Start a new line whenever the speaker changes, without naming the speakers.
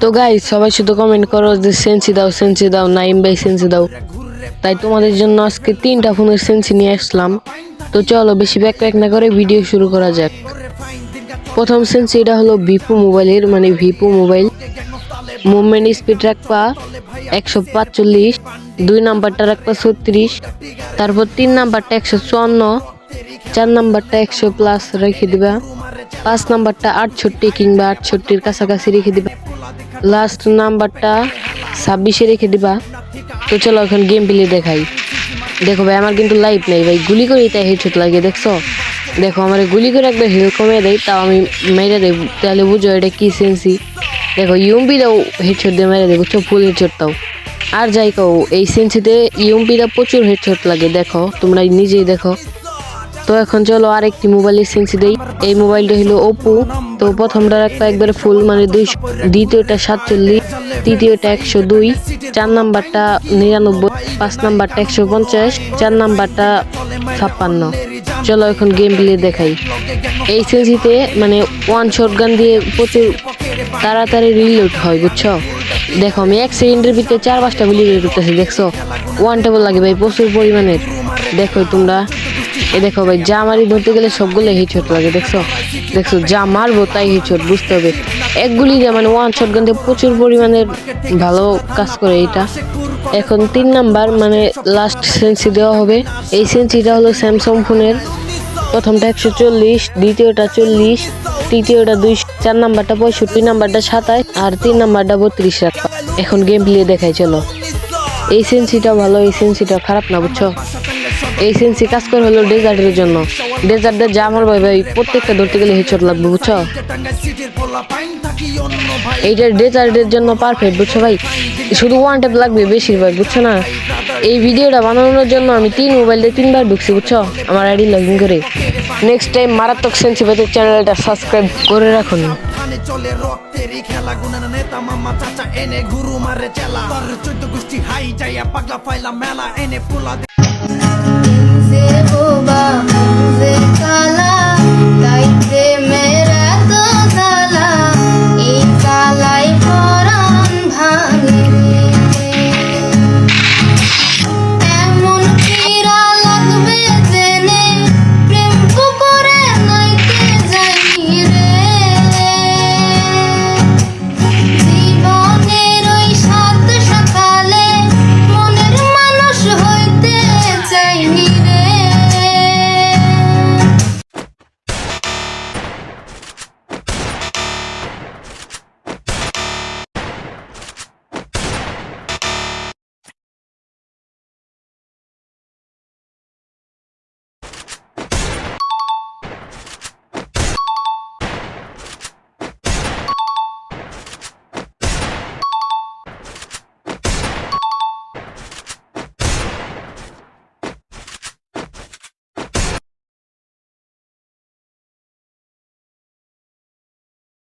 তো গাই সবাই শুধু কমেন্ট করো যে সেন্সি দাও সেন্সি দাও নাইম ভাই সেন্সি দাও। তাই তোমাদের জন্য আজকে তিনটা ফোনের সেন্সি নিয়ে আসলাম। তো চলো, বেশি ব্যাক প্যাক না করে ভিডিও শুরু করা যাক। প্রথম সেন্সি এটা হলো ভিপো মোবাইলের মানে ভিপো মোবাইল মুভমেন্ট স্পিড রাখবা একশো পাঁচচল্লিশ, দুই নাম্বারটা রাখবা ছত্রিশ, তারপর তিন নাম্বারটা একশো চুয়ান্ন, চার নাম্বারটা একশো প্লাস রেখে দিবা, পাঁচ নাম্বারটা আটষট্টি কিংবা আটষট্টির কাছাকাছি রেখে দিবা। লাস্ট নাম্বারটা ছাব্বিশে রেখে দিবা। তো চলো এখন গেম প্লে দেখাই। দেখো ভাই, আমার কিন্তু লাইফ নেই ভাই, গুলি করেই তাই হেডশট লাগে দেখছ? দেখো, আমার গুলি করে একবার হেল কমে দেয়, তাও আমি মেরে দেব। তাহলে বুঝো এটা কি সেন্সি দেখো ইউম্পি দাও হেডশট দিয়ে মেরে দেবো বুঝছ? ফুল হেডশট দাও আর যাই কও, এই সেন্সিতে ইউম্পিটা প্রচুর হেডশট লাগে, দেখো তোমরা নিজেই দেখো। তো এখন চলো আরেকটি মোবাইলের সেন্সি দেই। এই মোবাইলটা হলো ওপো তো প্রথমটা রাখবা একবারে ফুল মানে দুইশো, দ্বিতীয়টা সাতচল্লিশ, তৃতীয়টা একশো দুই, চার নাম্বারটা নিরানব্বই, পাঁচ নাম্বারটা একশো পঞ্চাশ, চার নাম্বারটা ছাপ্পান্ন। চলো এখন গেম প্লে দেখাই। এই সেন্সিতে মানে ওয়ান শট গান দিয়ে প্রচুর তাড়াতাড়ি রিলোড হয়, বুঝছ? দেখো, আমি এক সেকেন্ডের ভিতরে চার পাঁচটা গুলি করতেছি, দেখছ? ওয়ান টেবল লাগে ভাই, প্রচুর পরিমাণের। দেখো তোমরা। এ দেখো ভাই, যা মারি ধরতে গেলে সবগুলো হিটশট লাগে, দেখছ? দেখছ, যা মারবো তাই হিটশট বুঝতে হবে। এক গুলি মানে ওয়ান শট গান প্রচুর পরিমাণে ভালো কাজ করে এটা। এখন তিন নাম্বার মানে লাস্ট সেন্সি দেওয়া হবে। এই সেন্সিটা হলো স্যামসাং ফোনের প্রথমটা একশো চল্লিশ, দ্বিতীয়টা চল্লিশ, তৃতীয়টা দুই চার নাম্বারটা পঁয়ষট্টি, নাম্বারটা সাতাশ আর তিন নাম্বারটা বত্রিশ রাখবা এখন গেম প্লে দেখাই, চলো। এই সেন্সিটা ভালো, এই সেন্সিটা খারাপ না, বুঝছ? এই সেন্সি কাজ করে হলো ডেজার্টের জন্য। ডেজার্টের যা আমার ভাই ভাই, প্রত্যেকটা ধরতে গেলে হেচট লাগবে, বুঝছ? এইটা ডেজার্টের জন্য পারফেক্ট বুঝছ ভাই? শুধু ওয়ান টেপ লাগবে বেশিরভাগ, বুঝছ না? এই ভিডিওটা বানানোর জন্য আমি তিন মোবাইল দিয়ে তিনবার ঢুকছি, বুঝছ? আমার আইডি লগ ইন করে। নেক্সট টাইম মারাত্মক সেন্সি পেতে চ্যানেলটা সাবস্ক্রাইব করে রাখুন।
চলে রক্তেরই খেলা নেতা মামা চাচা এনে গুরু মারে চেলা তার গোষ্ঠী হাই যাইয়া পাগলা ফাইলা মেলা এনে পোলা